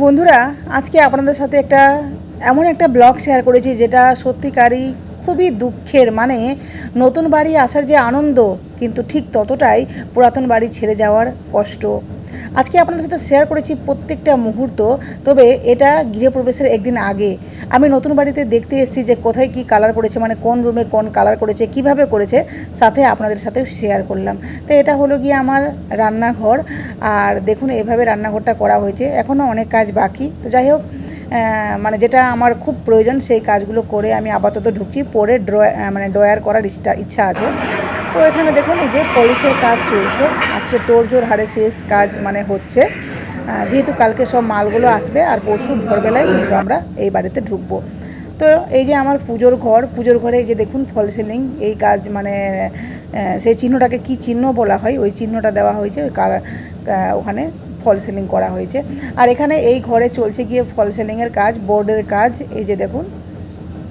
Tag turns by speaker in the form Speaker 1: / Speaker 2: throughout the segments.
Speaker 1: বন্ধুরা, আজকে আপনাদের সাথে একটা এমন একটা ব্লগ শেয়ার করেছি যেটা সত্যিকারই খুবই দুঃখের। মানে নতুন বাড়ি আসার যে আনন্দ, কিন্তু ঠিক ততটাই পুরাতন বাড়ি ছেড়ে যাওয়ার কষ্ট। আজকে আপনাদের সাথে শেয়ার করেছি প্রত্যেকটা মুহূর্ত, তবে এটা গৃহপ্রবেশের একদিন আগে। আমি নতুন বাড়িতে দেখতে এসেছি যে কোথায় কি কালার করেছে মানে কোন রুমে কোন কালার করেছে, কীভাবে করেছে, সাথে আপনাদের সাথে শেয়ার করলাম। তো এটা হলো গিয়ে আমার রান্নাঘর, আর দেখুন এভাবে রান্নাঘরটা করা হয়েছে এখনও অনেক কাজ বাকি। তো যাই হোক মানে যেটা আমার খুব প্রয়োজন, সেই কাজগুলো করে আমি আপাতত ঢুকছি, পরে ড্রয় মানে ড্রয়ার করার ইচ্ছা ইচ্ছা আছে। তো এখানে দেখুন, এই যে পলিশের কাজ চলছে। আজকে তোড়জোড় হারে শেষ কাজ মানে হচ্ছে যেহেতু কালকে সব মালগুলো আসবে, আর পরশু ভোরবেলায় কিন্তু আমরা এই বাড়িতে ঢুকবো। তো এই যে আমার পুজোর ঘর, পুজোর ঘরে এই যে দেখুন, ফল সিলিং, এই কাজ মানে সেই চিহ্নটাকে কি চিহ্ন বলা হয়? ওই চিহ্নটা দেওয়া হয়েছে, ওই ওখানে ফল সিলিং করা হয়েছে। আর এখানে এই ঘরে চলছে গিয়ে ফল সিলিংয়ের কাজ বোর্ডের কাজ, এই যে দেখুন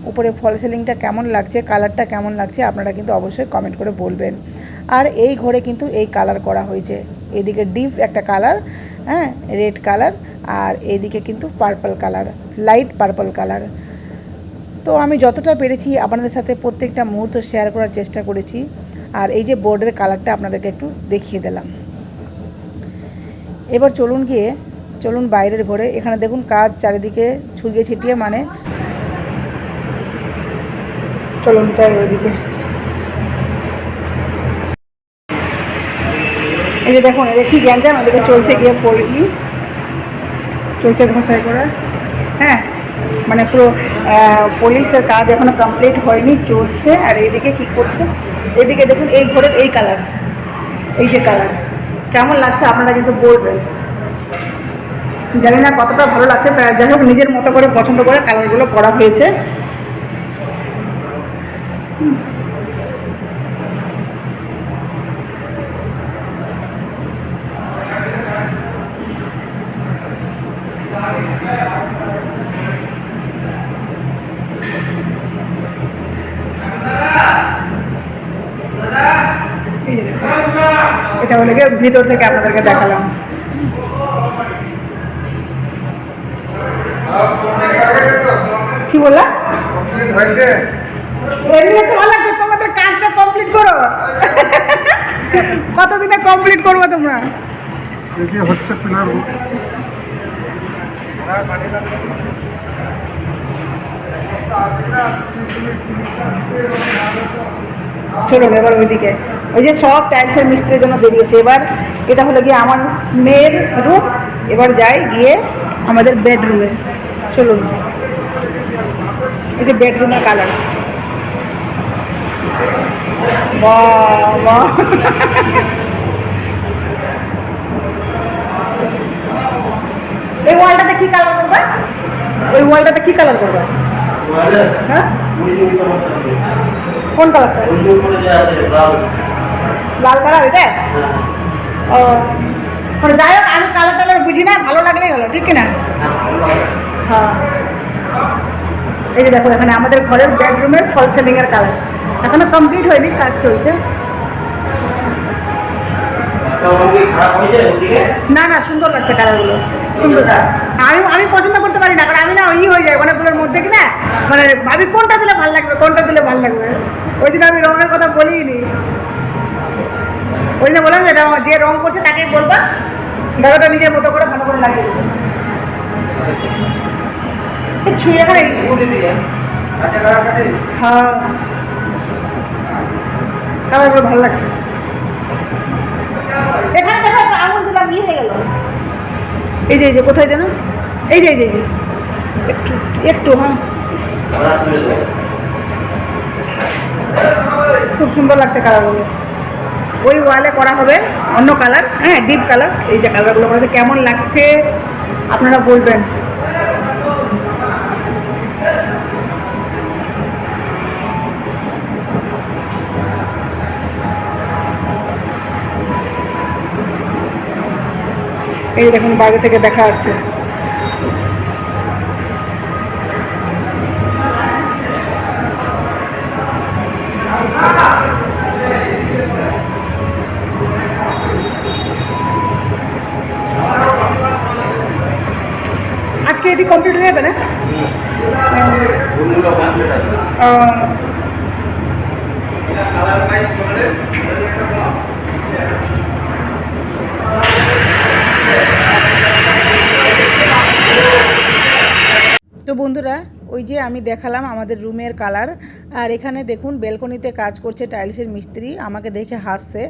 Speaker 1: উপরে ফল সিলিংটা কেমন লাগছে, কালারটা কেমন লাগছে, আপনারা কিন্তু অবশ্যই কমেন্ট করে বলবেন। আর এই ঘরে কিন্তু এই কালার করা হয়েছে। এদিকে ডিপ একটা কালার হ্যাঁ রেড কালার, আর এদিকে কিন্তু purple colour, light purple colour. তো আমি যতটা পেরেছি আপনাদের সাথে প্রত্যেকটা মুহূর্ত শেয়ার করার চেষ্টা করেছি, আর এই যে বোর্ডের কালারটা আপনাদেরকে একটু দেখিয়ে দিলাম। এবার চলুন গিয়ে, চলুন বাইরের ঘরে, এখানে দেখুন কাজ চারিদিকে ছুড়িয়ে ছিটিয়ে মানে চলুন যাই ওইদিকে এই যে দেখুন, এদের কি গ্যাঞ্জাম? এদিকে চলছে গিয়ে পড়ি চলছে ঘষাই করা হ্যাঁ মানে পুরো পুলিশের কাজ এখনও কমপ্লিট হয়নি, চলছে। আর এইদিকে কি করছে? এদিকে দেখুন, এই ঘরের এই কালার এই যে কালার কেমন লাগছে আপনারা কিন্তু বলবেন। জানি না কতটা ভালো লাগছে যাই হোক, নিজের মতো করে পছন্দ করে কালারগুলো করা হয়েছে। এটা হলে গিয়ে ভিতর থেকে আপনাদেরকে দেখালাম। কি বললা? লাগছে তোমাদের কাজটা কমপ্লিট করো। কতদিনে কমপ্লিট করব তোমরা?
Speaker 2: হচ্ছে পিলার
Speaker 1: চলুন এবার ওইদিকে। ওই যে সব টাইলসের মিস্ত্রির জন্য দেরি হচ্ছে এবার এটা হলো গিয়ে আমার মেয়ের রুম এবার যাই গিয়ে আমাদের বেডরুমে চলুন। এই যে বেডরুমের কালার এই কালার করবে? কালার করবে? হ্যাঁ? কোন কালারটা লাল কালার ও। মানে যাই হোক, আমি কালার টালার বুঝি না, ভালো লাগলেই হলো, ঠিক কিনা? হ্যাঁ। এই যে দেখো, এখানে আমাদের ঘরের বেডরুমের ফল সিলিংয়ের কালার এখনও কমপ্লিট হয়নি, কাজ চলছে। না না, সুন্দর লাগছে কালারগুলো সুন্দর। আমি আমি পছন্দ করতে পারি না, কারণ আমি না ই হয়ে যায় অনেকগুলোর মধ্যে কি না মানে ভাবি কোনটা দিলে ভালো লাগবে, কোনটা দিলে ভালো লাগবে। ওই জন্য আমি রঙের কথা বলিনি। ওই জন্য বললাম যে রঙ- যে রং করছে তাকে বলবা, দাদাটা নিজের মতো করে ভালো করে লাগিয়ে ছুঁয়ে হ্যাঁ। কালারগুলো ভালো লাগছে। এখানে দেখো একটা আঙুল দিলাম ইয়ে হয়ে গেল। এই যে এই যে কোথায় যেন? এই যে এই যে এই যে। একটু একটু হ্যাঁ। খুব সুন্দর লাগছে কালারগুলো ওই ওয়ালে করা হবে অন্য কালার হ্যাঁ ডিপ কালার এই যে কালারগুলো করা কেমন লাগছে আপনারা বলবেন। এই দেখুন বাইরে থেকে দেখা যাচ্ছে। আজকে এটি কমপ্লিট হয়ে যাবে না? তো বন্ধুরা, ওই যে আমি দেখালাম আমাদের রুমের কালার, আর এখানে দেখুন বেলকনিতে কাজ করছে টাইলসের মিস্ত্রি, আমাকে দেখে হাসছে।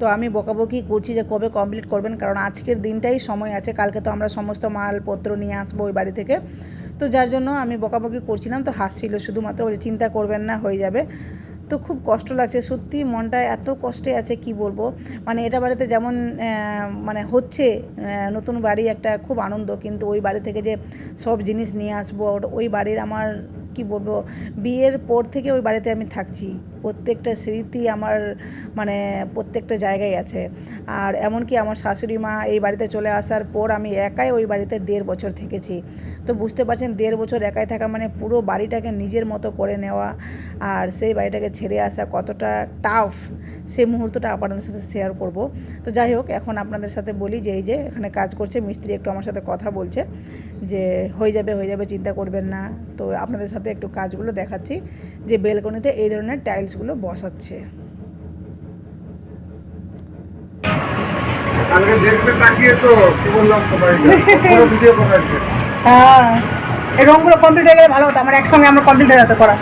Speaker 1: তো আমি বকাবকি করছি যে কবে কমপ্লিট করবেন, কারণ আজকের দিনটাই সময় আছে, কালকে তো আমরা সমস্ত মালপত্র নিয়ে আসব ওই বাড়ি থেকে। তো যার জন্য আমি বকাবকি করছিলাম, তো হাসছিল, শুধুমাত্র ওই চিন্তা করবেন না, হয়ে যাবে। তো খুব কষ্ট লাগছে। সত্যি মনটা এত কষ্টে আছে, কি বলব? মানে এটা বাড়িতে যেমন মানে হচ্ছে নতুন বাড়ি একটা খুব আনন্দ। কিন্তু ওই বাড়ি থেকে যে সব জিনিস নিয়ে আসব ওই বাড়ির আমার, কি বলব, বিয়ের পর থেকে ওই বাড়িতে আমি থাকছি। প্রত্যেকটা স্মৃতি আমার মানে প্রত্যেকটা জায়গায় আছে। আর এমনকি আমার শাশুড়ি মা এই বাড়িতে চলে আসার পর আমি একাই ওই বাড়িতে দেড় বছর থেকেছি। তো বুঝতে পারছেন, দেড় বছর একাই থাকা মানে পুরো বাড়িটাকে নিজের মতো করে নেওয়া আর সেই বাড়িটাকে ছেড়ে আসা কতটা টাফ সেই মুহূর্তটা আপনাদের সাথে শেয়ার করব। তো যাই হোক, এখন আপনাদের সাথে বলি যে, এই যে এখানে কাজ করছে, মিস্ত্রি একটু আমার সাথে কথা বলছে যে, হয়ে যাবে হয়ে যাবে, চিন্তা করবেন না। তো আপনাদের সাথে একটু কাজগুলো দেখাচ্ছি যে বেলকনিতে এই ধরনের টাইলসগুলো বসাচ্ছে। হ্যাঁ। এই রঙগুলো কমপ্লিট হয়ে গেলে ভালো হতো। আমার একসঙ্গে আমরা কমপ্লিট হয়ে যেত করা।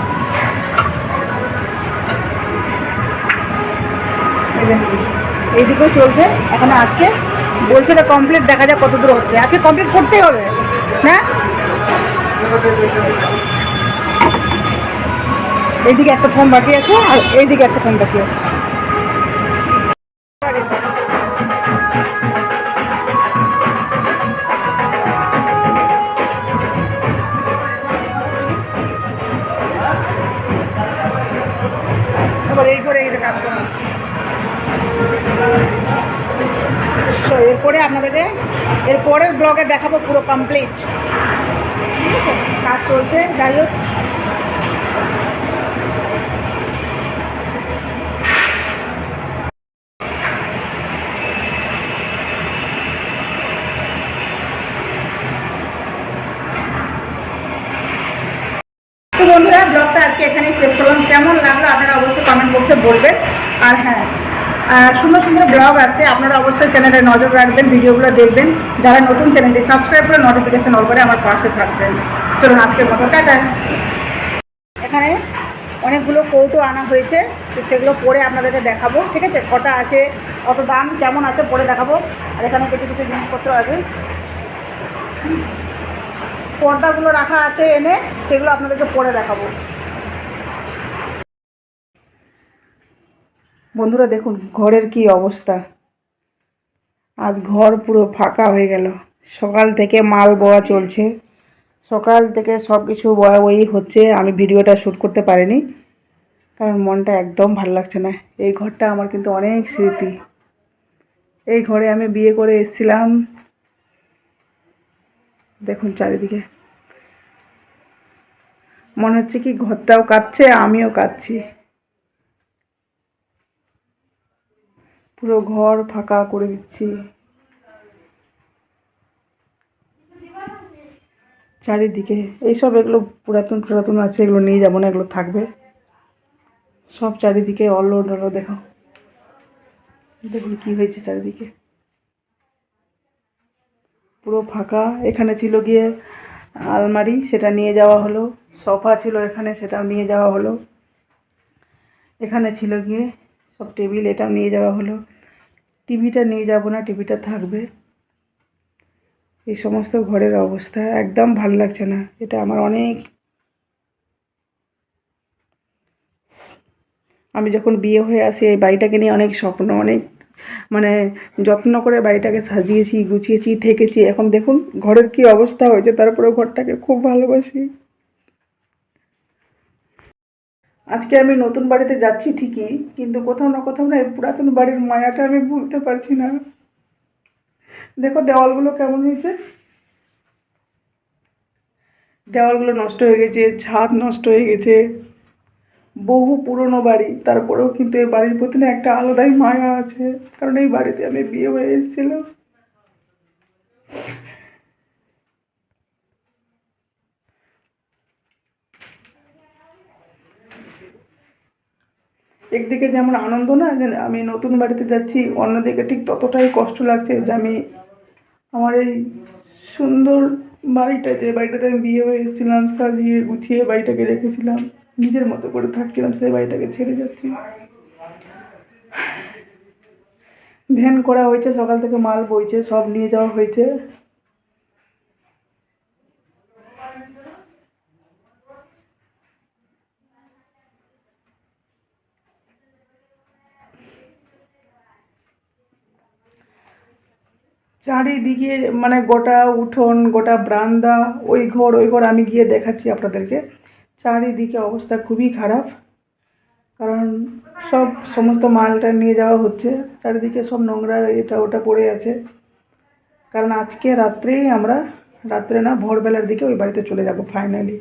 Speaker 1: এইদিকেও চলছে। এখন আজকে বলছে এটা কমপ্লিট দেখা যাক কত দূর হচ্ছে। আজকে কমপ্লিট করতেই হবে। না এইদিকে একটা ফোন বাকি আছে আর এইদিকে একটা ফোন বাকি আছে। এরপরে আপনাদেরকে এর পরের ব্লগে দেখাবো পুরো কমপ্লিট ঠিক আছে? কাজ চলছে, যাই হোক। সুন্দর সুন্দর ব্লগ আছে, আপনারা অবশ্যই চ্যানেলে নজর রাখবেন, ভিডিওগুলো দেখবেন। যারা নতুন চ্যানেলটি সাবস্ক্রাইব করে নোটিফিকেশন অল করে আমার পাশে থাকবেন। চলুন, আজকের মতো, টাটা। এখানে অনেকগুলো কৌটো আনা হয়েছে, তো সেগুলো পরে আপনাদেরকে দেখাবো, ঠিক আছে? কটা আছে, কত দাম, কেমন আছে, পরে দেখাবো। আর এখানে কিছু কিছু জিনিসপত্র আছে। পর্দাগুলো রাখা আছে এনে, সেগুলো আপনাদেরকে পরে দেখাবো। বন্ধুরা দেখুন, ঘরের কি অবস্থা। আজ ঘর পুরো ফাঁকা হয়ে গেল। সকাল থেকে মাল বয়া চলছে। সকাল থেকে সব কিছু বয়া বই হচ্ছে। আমি ভিডিওটা শ্যুট করতে পারিনি, কারণ মনটা একদম ভালো লাগছে না। এই ঘরটা আমার কিন্তু অনেক স্মৃতি। এই ঘরে আমি বিয়ে করে এসেছিলাম। দেখুন চারিদিকে। মনে হচ্ছে কি ঘরটাও কাঁদছে আমিও কাঁদছি পুরো ঘর ফাঁকা করে দিচ্ছি। চারিদিকে এইসব এগুলো পুরাতন পুরাতন আছে, এগুলো নিয়ে যাব না, এগুলো থাকবে। সব চারিদিকে অল্লো ডলো দেখো। দেখুন কি হয়েছে চারিদিকে। পুরো ফাঁকা। এখানে ছিল গিয়ে আলমারি, সেটা নিয়ে যাওয়া হলো। সোফা ছিল এখানে, সেটাও নিয়ে যাওয়া হলো। এখানে ছিল গিয়ে সব টেবিল এটাও নিয়ে যাওয়া হলো। টিভিটা নিয়ে যাব না, টিভিটা থাকবে। এই সমস্ত ঘরের অবস্থা, একদম ভালো লাগছে না। এটা আমার অনেক আমি যখন বিয়ে হয়ে আসি, এই বাড়িটাকে নিয়ে অনেক স্বপ্ন, অনেক মানে যত্ন করে বাড়িটাকে সাজিয়েছি, গুছিয়েছি, থেকেছি। এখন দেখুন, ঘরের কি অবস্থা হয়েছে তারপরে ঘরটাকে খুব ভালোবাসি। আজকে আমি নতুন বাড়িতে যাচ্ছি ঠিকই, কিন্তু কোথাও না কোথাও না এই পুরাতন বাড়ির মায়াটা আমি ভুলতে পারছি না। দেখো দেওয়ালগুলো কেমন হয়েছে? দেওয়ালগুলো নষ্ট হয়ে গেছে, ছাদ নষ্ট হয়ে গেছে। বহু পুরনো বাড়ি, তারপরেও কিন্তু এই বাড়ির প্রতি না একটা আলাদাই মায়া আছে, কারণ এই বাড়িতে আমি বিয়ে হয়ে এসেছিলাম। একদিকে যেমন আনন্দ না, যে আমি নতুন বাড়িতে যাচ্ছি, অন্যদিকে ঠিক ততটাই কষ্ট লাগছে যে আমি আমার এই সুন্দর বাড়িটা যে বাড়িটাতে আমি বিয়ে হয়ে এসেছিলাম, সাজিয়ে গুছিয়ে বাড়িটাকে রেখেছিলাম, নিজের মতো করে থাকছিলাম, সেই বাড়িটাকে ছেড়ে যাচ্ছি। ভ্যান করা হয়েছে, সকাল থেকে মাল বইছে, সব নিয়ে যাওয়া হয়েছে। চারিদিকে মানে গোটা উঠোন, গোটা বারান্দা, ওই ঘর ওই ঘর আমি গিয়ে দেখাচ্ছি আপনাদেরকে। চারিদিকে অবস্থা খুবই খারাপ, কারণ সব সমস্ত মালটা নিয়ে যাওয়া হচ্ছে। চারিদিকে সব নোংরা এটা ওটা পড়ে আছে। কারণ আজকে রাত্রেই আমরা, রাত্রে না, ভোরবেলার দিকে ওই বাড়িতে চলে যাব ফাইনালি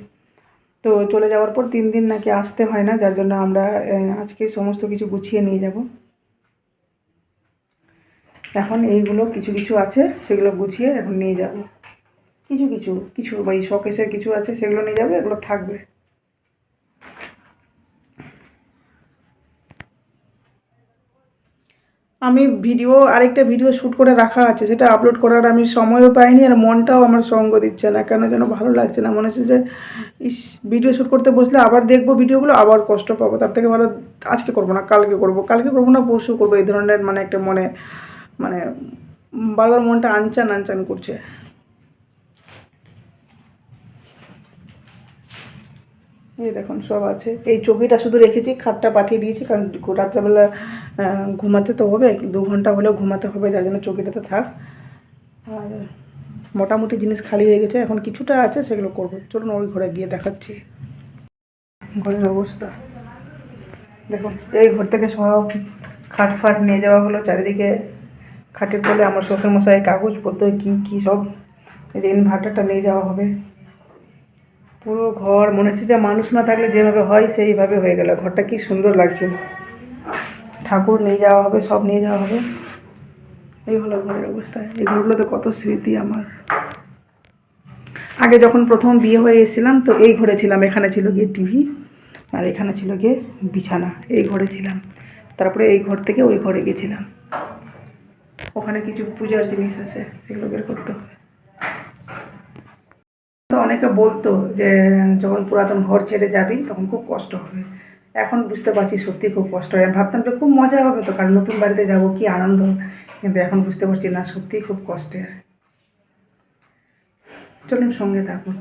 Speaker 1: তো চলে যাওয়ার পর তিন দিন নাকি আসতে হয় না, যার জন্য আমরা আজকে সমস্ত কিছু গুছিয়ে নিয়ে যাব। এখন এইগুলো কিছু কিছু আছে, সেগুলো গুছিয়ে এখন নিয়ে যাব। কিছু কিছু কিছু ওই শোকেসের কিছু আছে, সেগুলো নিয়ে যাবে, এগুলো থাকবে। আমি ভিডিও, আরেকটা ভিডিও শ্যুট করে রাখা আছে, সেটা আপলোড করার আমি সময়ও পাইনি আর মনটাও আমার সঙ্গ দিচ্ছে না, কেন যেন ভালো লাগছে না। মনে হচ্ছে যে, ইস, ভিডিও শ্যুট করতে বসলে আবার দেখব ভিডিওগুলো, আবার কষ্ট পাবো। তার থেকে ভালো আজকে করব না, কালকে করব। কালকে করব না, পরশু করব, এই ধরনের মানে একটা মনে মানে বারবার মনটা আনচান আনচান করছে। এই দেখুন, সব আছে। এই চৌকিটা শুধু রেখেছি, খাটটা পাঠিয়ে দিয়েছি, কারণ রাত্রেবেলা ঘুমাতে তো হবে, দু ঘণ্টা হলেও ঘুমাতে হবে, যার জন্য চৌকিটাতে থাক। আর মোটামুটি জিনিস খালি হয়ে গেছে, এখন কিছুটা আছে, সেগুলো করব। চলুন ওই ঘরে গিয়ে দেখাচ্ছি। ঘরের অবস্থা। দেখুন, এই ঘর থেকে সব খাট ফাট নিয়ে যাওয়া হলো, চারিদিকে খাটের তলে আমার শ্বশুরমশাই কাগজপত্র কী কী সব যে ইনভার্টারটা নিয়ে যাওয়া হবে। পুরো ঘর মনে হচ্ছে যে মানুষ না থাকলে যেভাবে হয় সেইভাবে হয়ে গেল। ঘরটা কি সুন্দর লাগছিল ঠাকুর নিয়ে যাওয়া হবে, সব নিয়ে যাওয়া হবে। এই হলো ঘরের অবস্থা। এই ঘরগুলোতে কত স্মৃতি আমার। আগে যখন প্রথম বিয়ে হয়ে এসেছিলাম তো এই ঘরে ছিলাম। এখানে ছিল গিয়ে টিভি আর এখানে ছিল গিয়ে বিছানা। এই ঘরে ছিলাম। তারপরে এই ঘর থেকে ওই ঘরে গেছিলাম। ওখানে কিছু পূজার জিনিস আছে, সেগুলো বের করতে হবে। তো অনেকে বলতো যে, যখন পুরাতন ঘর ছেড়ে যাবি, তখন খুব কষ্ট হবে। এখন বুঝতে পারছি সত্যি খুব কষ্ট হয়। আমি ভাবতাম যে, খুব মজা হবে তো, কারণ নতুন বাড়িতে যাব, কি আনন্দ। কিন্তু এখন বুঝতে পারছি না সত্যিই খুব কষ্টের। চলুন সঙ্গে থাকুন।